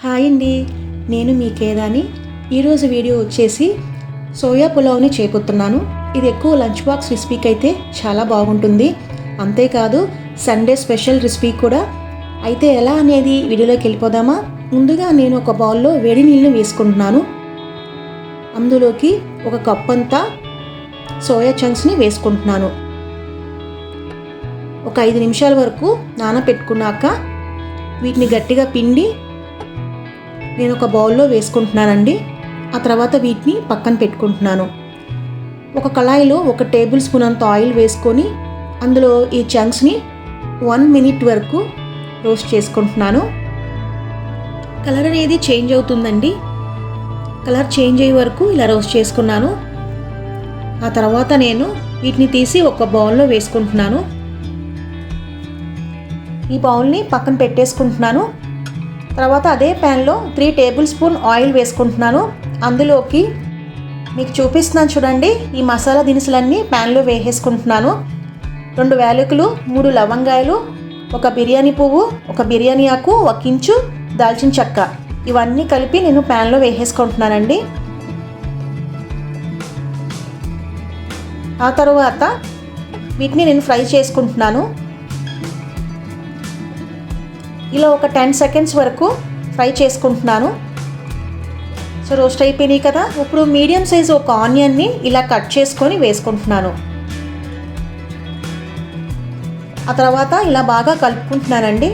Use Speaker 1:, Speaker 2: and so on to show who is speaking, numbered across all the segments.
Speaker 1: Hi అండి. నేను మీ కేదాని. ఈరోజు వీడియో వచ్చేసి సోయా పులావ్ని చేపుతున్నాను. ఇది ఎక్కువ లంచ్ బాక్స్ రెసిపీకి అయితే చాలా బాగుంటుంది. అంతేకాదు సండే స్పెషల్ రెసిపీ కూడా. అయితే ఎలా అనేది వీడియోలోకి వెళ్ళిపోదామా? ముందుగా నేను ఒక బౌల్లో వేడి నీళ్ళని వేసుకుంటున్నాను. అందులోకి ఒక కప్ అంతా సోయా చంక్స్ని వేసుకుంటున్నాను. ఒక ఐదు నిమిషాల వరకు నానబెట్టుకున్నాక వీటిని గట్టిగా పిండి నేను ఒక బౌల్లో వేసుకుంటున్నానండి. ఆ తర్వాత వీటిని పక్కన పెట్టుకుంటున్నాను. ఒక కళాయిలో ఒక టేబుల్ స్పూన్ అంత ఆయిల్ వేసుకొని అందులో ఈ చంక్స్ని వన్ మినిట్ వరకు రోస్ట్ చేసుకుంటున్నాను. కలర్ అనేది చేంజ్ అవుతుందండి. కలర్ చేంజ్ అయ్యే వరకు ఇలా రోస్ట్ చేసుకున్నాను. ఆ తర్వాత నేను వీటిని తీసి ఒక బౌల్లో వేసుకుంటున్నాను. ఈ బౌల్ని పక్కన పెట్టేసుకుంటున్నాను. తర్వాత అదే ప్యాన్లో త్రీ టేబుల్ స్పూన్ ఆయిల్ వేసుకుంటున్నాను. అందులోకి మీకు చూపిస్తున్నాను చూడండి ఈ మసాలా దినుసులన్నీ ప్యాన్లో వేసేసుకుంటున్నాను. రెండు వేలుకలు మూడు లవంగాయలు ఒక బిర్యానీ పువ్వు ఒక బిర్యానీ ఆకు ఒక ఇంచు దాల్చిన చెక్క. ఇవన్నీ కలిపి నేను ప్యాన్లో వేసేసుకుంటున్నానండి. ఆ తర్వాత వీటిని నేను ఫ్రై చేసుకుంటున్నాను. ఇలా ఒక టెన్ సెకండ్స్ వరకు ఫ్రై చేసుకుంటున్నాను. సో రోస్ట్ అయిపోయినాయి కదా. ఇప్పుడు మీడియం సైజు ఒక ఆనియన్ని ఇలా కట్ చేసుకొని వేసుకుంటున్నాను. ఆ తర్వాత ఇలా బాగా కలుపుకుంటున్నానండి.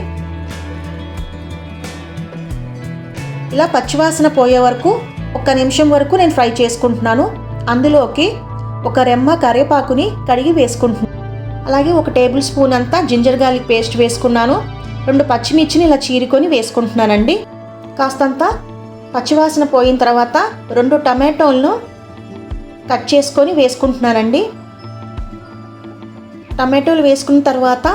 Speaker 1: ఇలా పచ్చివాసన పోయే వరకు ఒక నిమిషం వరకు నేను ఫ్రై చేసుకుంటున్నాను. అందులోకి ఒక రెమ్మ కరివేపాకుని కడిగి వేసుకుంటున్నాను. అలాగే ఒక టేబుల్ స్పూన్ అంతా జింజర్ గార్లిక్ పేస్ట్ వేసుకున్నాను. రెండు పచ్చిమిర్చిని ఇలా చీరుకొని వేసుకుంటున్నానండి. కాస్తంత పచ్చివాసన పోయిన తర్వాత రెండు టమాటోలను కట్ చేసుకొని వేసుకుంటున్నానండి. టమాటోలు వేసుకున్న తర్వాత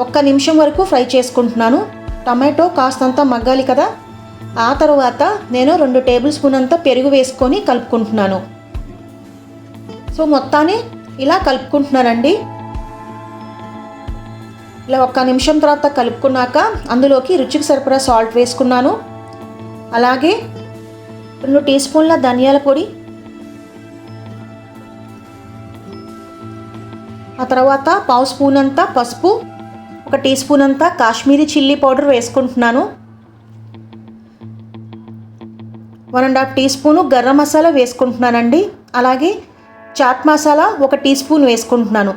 Speaker 1: ఒక్క నిమిషం వరకు ఫ్రై చేసుకుంటున్నాను. టమాటో కాస్తంత మగ్గాలి కదా. ఆ తర్వాత నేను రెండు టేబుల్ స్పూన్ అంతా పెరుగు వేసుకొని కలుపుకుంటున్నాను. సో మొత్తాన్ని ఇలా కలుపుకుంటున్నానండి. ఇలా ఒక్క నిమిషం తర్వాత కలుపుకున్నాక అందులోకి రుచికి సరిపడా సాల్ట్ వేసుకున్నాను. అలాగే రెండు టీ స్పూన్ల ధనియాల పొడి. ఆ తర్వాత పావు స్పూన్ అంతా పసుపు ఒక టీ స్పూన్ అంతా కాశ్మీరీ చిల్లీ పౌడర్ వేసుకుంటున్నాను. One and half teaspoon garam masala వేసుకుంటున్నానండి. అలాగే చాట్ మసాలా ఒక టీ స్పూన్ వేసుకుంటున్నాను.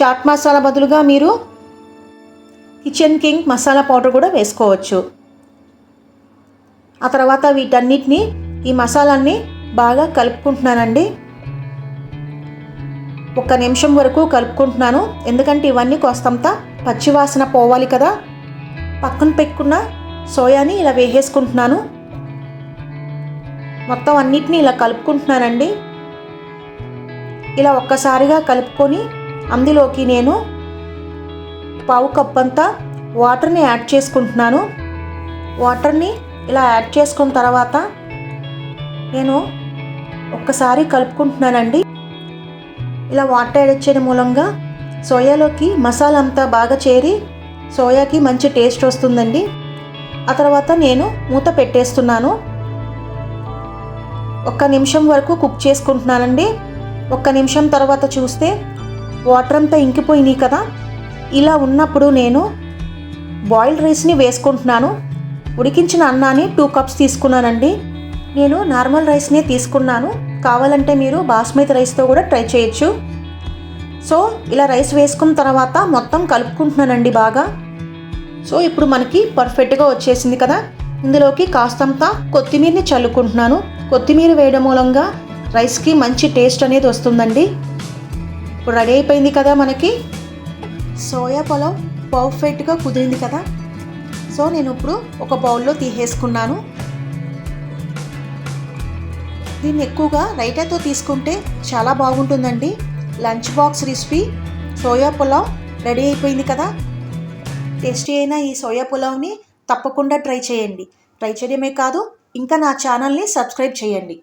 Speaker 1: చాట్ మసాలా బదులుగా మీరు కిచెన్ కింగ్ మసాలా పౌడర్ కూడా వేసుకోవచ్చు. ఆ తర్వాత వీటన్నిటిని ఈ మసాలాన్ని బాగా కలుపుకుంటున్నానండి. ఒక నిమిషం వరకు కలుపుకుంటున్నాను. ఎందుకంటే ఇవన్నీ కోస్తంత పచ్చివాసన పోవాలి కదా. పక్కన పెట్టుకున్న సోయాని ఇలా వేసేసుకుంటున్నాను. మొత్తం అన్నిటిని ఇలా కలుపుకుంటున్నానండి. ఇలా ఒక్కసారిగా కలుపుకొని అందులోకి నేను పావు కప్ అంతా వాటర్ని యాడ్ చేసుకుంటున్నాను. వాటర్ని ఇలా యాడ్ చేసుకున్న తర్వాత నేను ఒక్కసారి కలుపుకుంటున్నానండి. ఇలా వాటర్ యాడ్ చేయడం మూలంగా సోయాలోకి మసాలా అంతా బాగా చేరి సోయాకి మంచి టేస్ట్ వస్తుందండి. ఆ తర్వాత నేను మూత పెట్టేస్తున్నాను. ఒక్క నిమిషం వరకు కుక్ చేసుకుంటున్నానండి. ఒక్క నిమిషం తర్వాత చూస్తే వాటర్ అంతా ఇంకిపోయినాయి కదా. ఇలా ఉన్నప్పుడు నేను బాయిల్డ్ రైస్ని వేసుకుంటున్నాను. ఉడికించిన అన్నాన్ని టూ కప్స్ తీసుకున్నానండి. నేను నార్మల్ రైస్నే తీసుకున్నాను. కావాలంటే మీరు బాస్మతి రైస్తో కూడా ట్రై చేయొచ్చు. సో ఇలా రైస్ వేసుకున్న తర్వాత మొత్తం కలుపుకుంటున్నానండి బాగా. సో ఇప్పుడు మనకి పర్ఫెక్ట్గా వచ్చేసింది కదా. ఇందులోకి కాస్తంత కొత్తిమీరని చల్లుకుంటున్నాను. కొత్తిమీర వేయడం మూలంగా రైస్కి మంచి టేస్ట్ అనేది వస్తుందండి. ఇప్పుడు రెడీ అయిపోయింది కదా మనకి. సోయా పొలం పర్ఫెక్ట్గా కుదిరింది కదా. సో నేను ఇప్పుడు ఒక బౌల్లో తీసేసుకున్నాను. దీన్ని ఎక్కువగా రైతాతో తీసుకుంటే చాలా బాగుంటుందండి. Lunch box recipe soya pulao ready అయిపోయింది కదా. టేస్టీ అయిన ఈ సోయా పులావ్ని తప్పకుండా ట్రై చేయండి. ట్రై చేయడమే కాదు ఇంకా నా ఛానల్ని సబ్స్క్రైబ్ చేయండి.